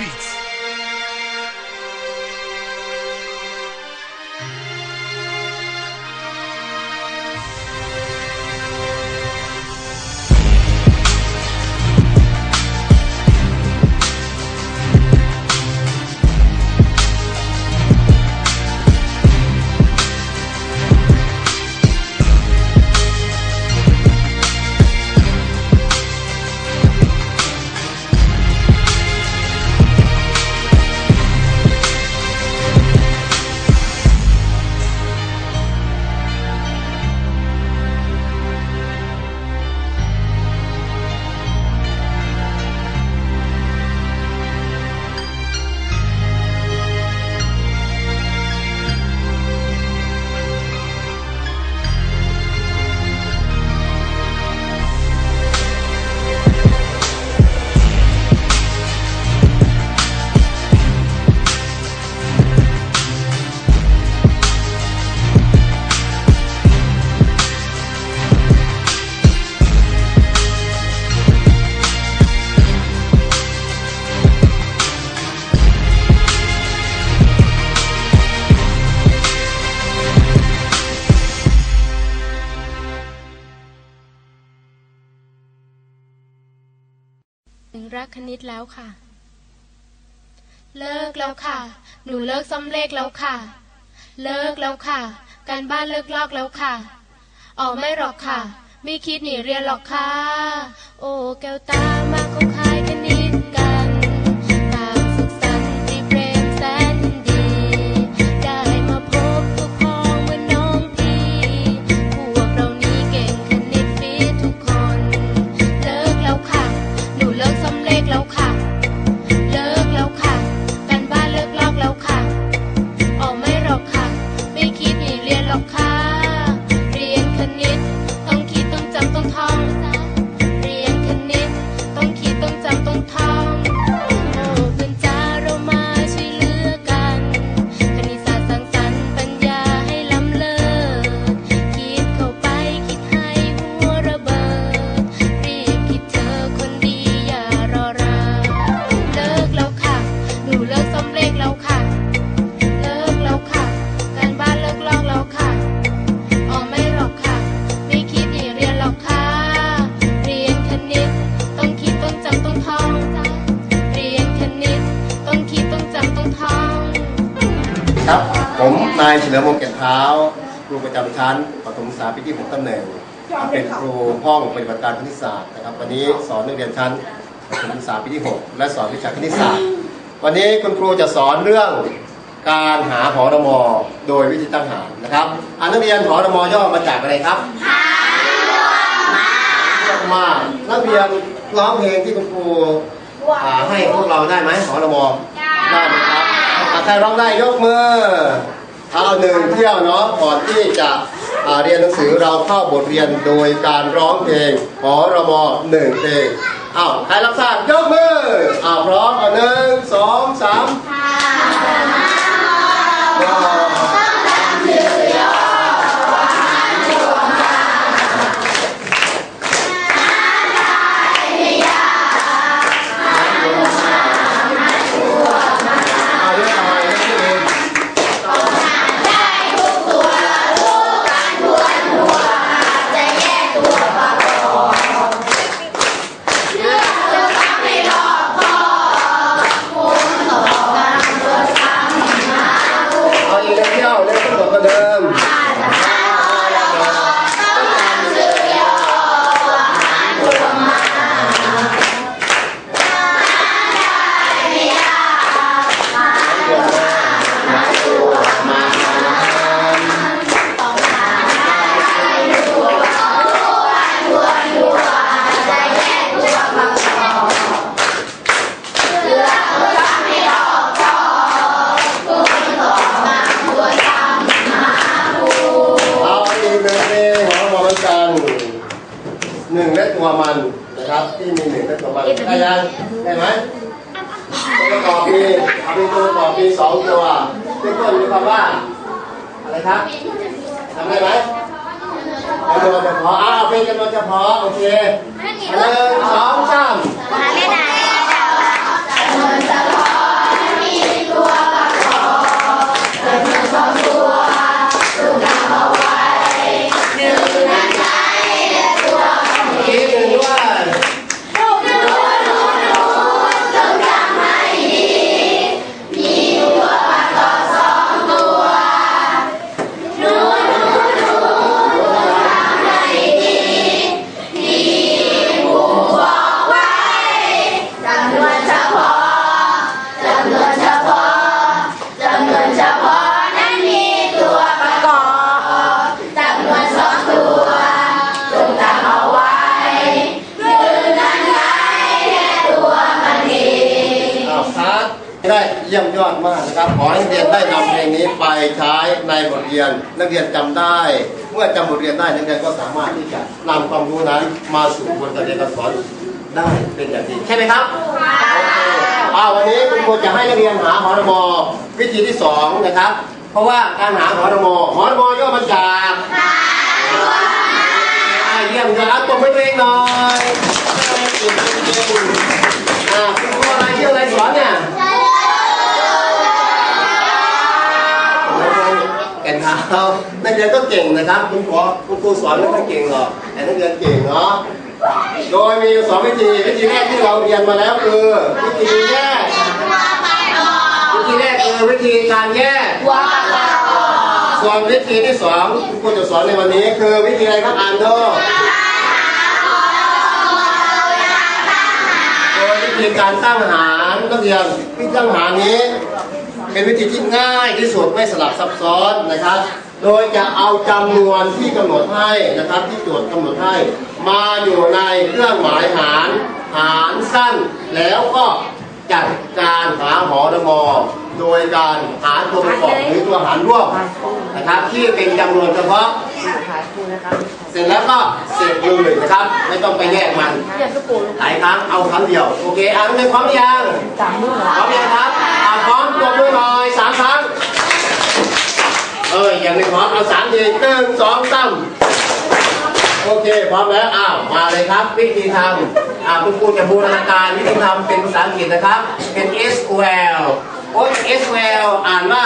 Beats. รักคณิตแล้วค่ะ เลิกแล้วค่ะ หนูเลิกซ่อมเลขแล้วค่ะ เลิกแล้วค่ะ การบ้านเลิกลอกแล้วค่ะออกไม่หรอกค่ะ ไม่คิดหนีเรียนหรอกค่ะ โอ้แก้วตามาเขาคายคณิตกัน ครับ ผมนายเฉลิมวงศ์แก่นเท้าครูประจำชั้นประถมศึกษาปีที่6ตำแหน่ง เป็นครูห้องปฏิบัติการคณิตศาสตร์นะครับ วันนี้สอนนักเรียนชั้นประถมศึกษาปีที่ 6 และสอนวิชาคณิตศาสตร์ วันนี้คุณครูจะสอนเรื่องการหาหอรมอโดยวิธีตั้งหารนะครับอันนักเรียนหอรมอย่อมาจากอะไรครับหารมากนักเรียนร้องเพลงที่คุณครูอ่าให้พวกเราได้ไหมหอรมอได้ไหม ใครร้องได้ยกมือเอาหนึ่งเที่ยวเนาะก่อนที่จะเรียนหนังสือเราเข้าบทเรียนโดยการร้องเพลงขอรมอหนึ่งเพลงอ้าวใครรับทราบยกมืออ้าวพร้อมเอาหนึ่งสองสาม พาะอ้าวเป็นจำนวนเฉพาะโอเคหนึ่งสอง ได้เยี่ยมยอดมากนะครับ ขอให้นักเรียนได้นำเพลงนี้ไปใช้ในบทเรียน นักเรียนจำได้ เมื่อจำบทเรียนได้นักเรียนก็สามารถที่จะนำความรู้นั้นมาสู่บทการเรียนการสอนได้เป็นอย่างดีใช่ไหมครับโอเคอ่าวันนี้คุณครูจะให้นักเรียนหาหอนมวิธีที่สองนะครับ เพราะว่าการหาหอนมหอนมย่อมาจากอ่าเยี่ยมยอดปรบมือตัวเองหน่อยเก่งเก่งเก่งอ่าคุณครูอะไรที่อะไรสอนเนี่ย เท้านักเรียนก็เก่งนะครับ คุณครูคุณครูสอนไม่ค่อยเก่งหรอกแต่นักเรียนเก่งเนาะโดยมีอยู่สองวิธีวิธีแรกที่เราเรียนมาแล้วคือวิธีแยกวิธีแรกคือวิธีการแยกส่วนวิธีที่สองคุณครูจะสอนในวันนี้ คือวิธีอะไรครับอ่านดูโดยวิธีการตั้งหารนักเรียนวิธีตั้งหารนี้ เป็นวิธีที่ง่ายที่สุดไม่สลับซับซ้อนนะครับ โดยจะเอาจำนวนที่กำหนดให้นะครับที่โจทย์กำหนดให้ มาอยู่ในเครื่องหมายหาร หารสั้น แล้วก็จัดการหาหอรมอโดยการหาตัวประกอบหรือตัวหารร่วมนะครับที่เป็นจำนวนเฉพาะ เสร็จแล้วก็เสร็จเลยนะครับ ไม่ต้องไปแยกมันหลายครั้งเอาครั้งเดียว โอเคอ่านเป็นพร้อมยังพร้อมยังครับอ่าพร้อมตัว สามครั้ง เอ้ยยังไม่พร้อมเอาสามทีหนึ่งสองสามโอเคพร้อมแล้วอ้าวมาเลยครับ วิธีทำอ่าคุณครูจะบูรณาการวิธีทำเป็นภาษาอังกฤษนะครับ เป็น S O L โอ้ย S O L อ่านว่า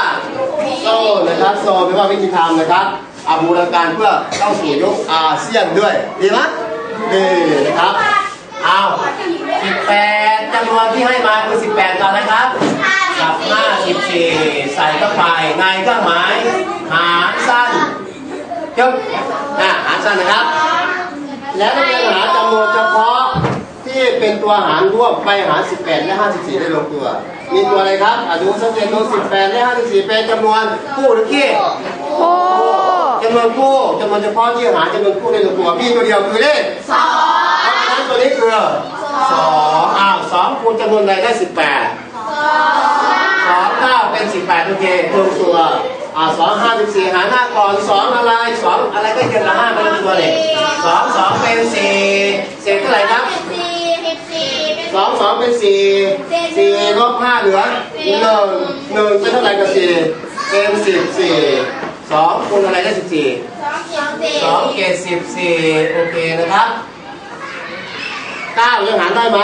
โซนะครับโซแปลว่าวิธีทำนะครับอ่าบูรณาการเพื่อเข้าสู่ยุคอาเซียนด้วยดีไหมดีนะครับเอา18จำนวนที่ให้มาคือ 18ก่อนนะครับ กับ 54 ใส่เข้าไปในเครื่องหมาย หารสั้นจบอะหารสั้นนะครับ แล้วนักเรียนหาจำนวนเฉพาะที่เป็นตัวหารร่วมไปหาร 18 และ 54 ได้ลงตัว มีตัวอะไรครับอะดูสังเกตดู 18 และ 54 เป็นจำนวนคู่หรือขี้จำนวนคู่จำนวนเฉพาะที่หารจำนวนคู่ได้ลงตัว มีตัวเดียวคือเลขสองเพราะฉะนั้นตัวนี้คือสองอ้าวสองคูณจำนวนใดได้18ส สิบแปดโอเครงตัวอ่า254 หาหน้าก่อนสองอะไรสองอะไรก็เกินละห้าไม่ต้งตัวเลยสองสองเป็นสี่เศษเท่าไหร่ครับสองสองเป็นสี่สี่ลบห้าเหลือหนึ่งหนึ่งเป็นเท่าไหร่กับสี่เป็นสิบสี่สองคูณอะไรได้สิบสี่สองเกศสิบสี่โอเคนะครับเก้ายังหารได้ไหม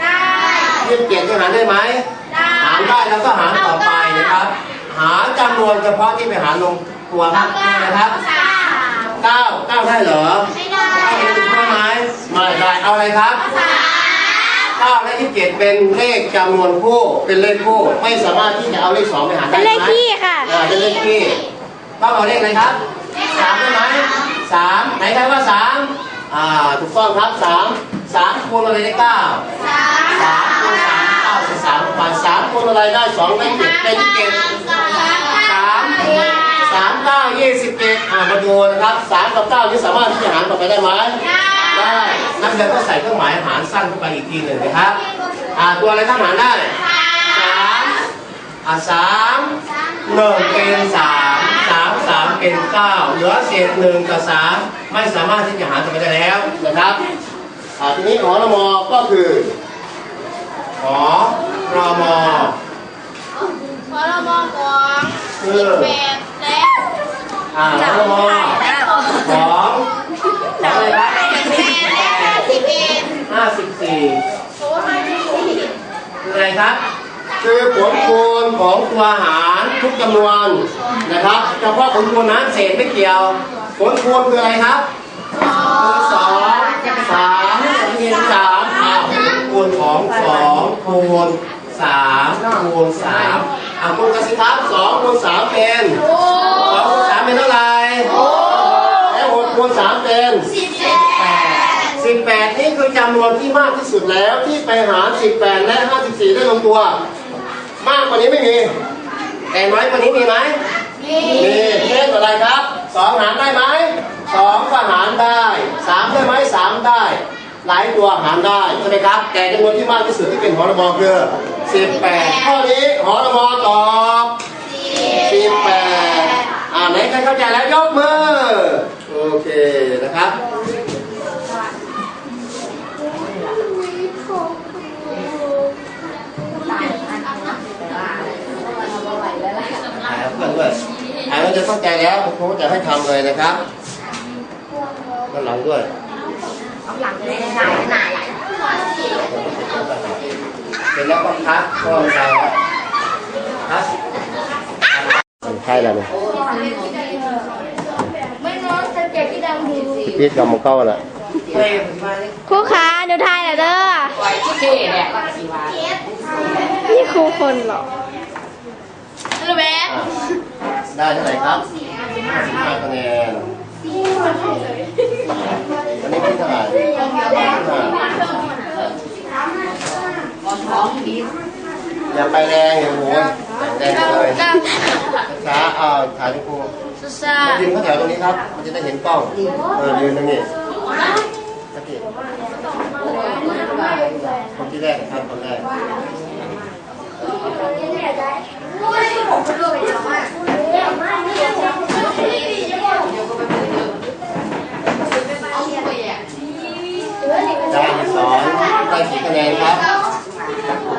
ได้ยี่สิบเจ็ดยังหารได้ไหมารได้แล้วก็หารต่อไปนะครับ หาจำนวนเฉพาะที่ไปหารลงตัวครับนี่นะครับเก้าเก้าได้เหรอเก้เป็นสิบห้าไหมไม่ได้เอาอะไรครับเก้าและยี่สิบเจ็ดเป็นเลขจำนวนคู่เป็นเลขคู่ไม่สามารถที่จะเอาเลขสองไปหารได้ไหมเป็นเลขไหมขี้ค่ะเป็นเลขขี้ต้องเอาเลขอะไรครับสามได้ไหมสามไหนใครว่าสามอ่าถูกต้องครับสามสามคูณอะไรได้เก้าสาม สามผ่านสามคูณอะไรได้สองได้เจ็ดเป็นเจ็ดสามสามเก้ายี่สิบเจ็ดอ่ามาดูนะครับสามกับเก้านี่สามารถที่จะหารต่อไปได้ไหมได้นักเรียนก็ใส่เครื่องหมายหารสั้นเข้าไปอีกทีหนึ่งนะครับอ่าตัวอะไรก็หารได้สามอ่าสามหนึ่งเป็นสามสามสามเป็นเป็น9เหลือเศษหนึ่งกับ3ไม่สามารถที่จะหารกันไปได้แล้วนะครับอ่าทีนี้หอรมอก็คือหอ รมอพรามอของคือแปดและอ่าหอรมอของอะไรครับแปดและห้าสิบเอ็ดห้าสิบสี่โอ้ห้าสิบสี่คืออะไรครับ คือผลคูณของตัวหารทุกจำนวนนะครับเฉพาะผลคูณนั้นเศษไม่เกี่ยว ผลคูณคืออะไรครับ สองสามคูณสามอ้าวผล คูณของสองคูณสามคูณสามอ่าคูณกันสิครับสองคูณสามเป็นโอ้สองคูณสามเป็นเท่าไหร่แล้วหกคูณสามเป็นสิบแปดสิบแปดนี่คือจำนวนที่มากที่สุดแล้วที่ไปหารสิบแปดและห้าสิบสี่ได้ลงตัว มากกว่านี้ไม่มี แต่น้อยกว่านี้มีไหมนี่มีเช่นอะไรครับสองหารได้ไหมสองก็หารได้สามได้ไหมสามได้ หลายตัวหารได้ใช่ไหมครับ แต่จำนวนที่มากที่สุดที่เป็นหอระมอคือสิบแปดข้อนี้หอระมอตอบสิบแปดอ่าไหนใครเข้าใจแล้วยกมือ โอเคนะครับถ่ายเพื่อนด้วยถ่ายเราจะเข้าใจแล้วผมคงจะให้ทำเลยนะครับด้านหลังด้วย หลังเลยหนาหนาไหลเสร็จแล้วก็พักก็ใจแล้วพักใช่แล้วเนี่ยไม่น้องจะเจ็บที่ดำดูพีดกับมันเข้าล้วครูคะหนูทายแล้วเด้อนี่ครูคนเหรอฮัลโหลแม่ได้เท่าไหร่ครับ55คะแนน อย่าไปแรงอย่าโหนแรงเลยช้าๆเอาถ่ายทุกครูซูซ่ายืนข้างแถวตรงนี้ครับ มันจะได้เห็นกล้อง เออยืนตรงนี้สักทีคนที่แรกครับคนแรกไปแล้วอะ ด้สอนได้กี่คะแนนครับ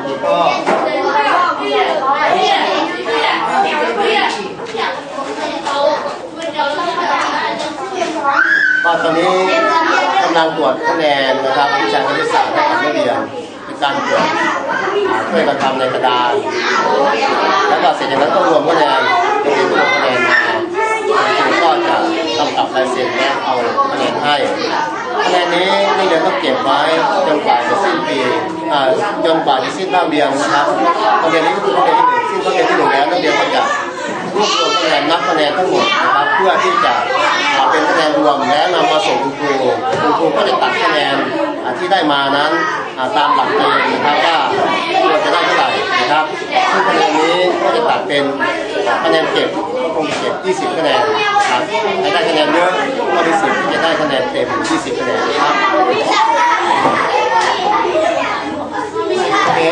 กี่ข้อก็ตอนนี้กำลังตรวจคะแนนนะครับวิชาคณิตศาสตร์ให้กับนักเรียนเป็นการตรวจช่วยกันทำในกระดานแล้วก็เสร็จจากนั้นก็รวมคะแนนเรียนรวมคะแนนมาครูก็จะกำกับลายเซ็นและเอาคะแนนให้ คะแนนนี้นักเรียนต้องเก็บไว้จนกว่าจะสิ้นปีอ่าจนกว่าจะสิ้นภาเรียนนะครับคะแนนนี้ก็คือคะแนนที่หนึ่งสิ้นภาคเรียนที่หนึ่งแล้วนักเรียนก็จะรวบรวมคะแนนนับคะแนนทั้งหมดนะครับเพื่อที่จะอ่าเป็นคะแนนรวมและนำมาส่งคุณครูคุณครูก็จะตัดคะแนนอ่าที่ได้มานั้นอ่าตามหลักเกณฑ์นะครับว่าควรจะได้เท่าไหร่ ครับซึ่งคะแนนนี้ก็จะตัดเป็นคะแนนเก็บก็คงเก็บ 20 คะแนนครับใครได้คะแนนเยอะก็มีสิทธิ์จะได้คะแนนเต็ม 20 คะแนนครับโอเค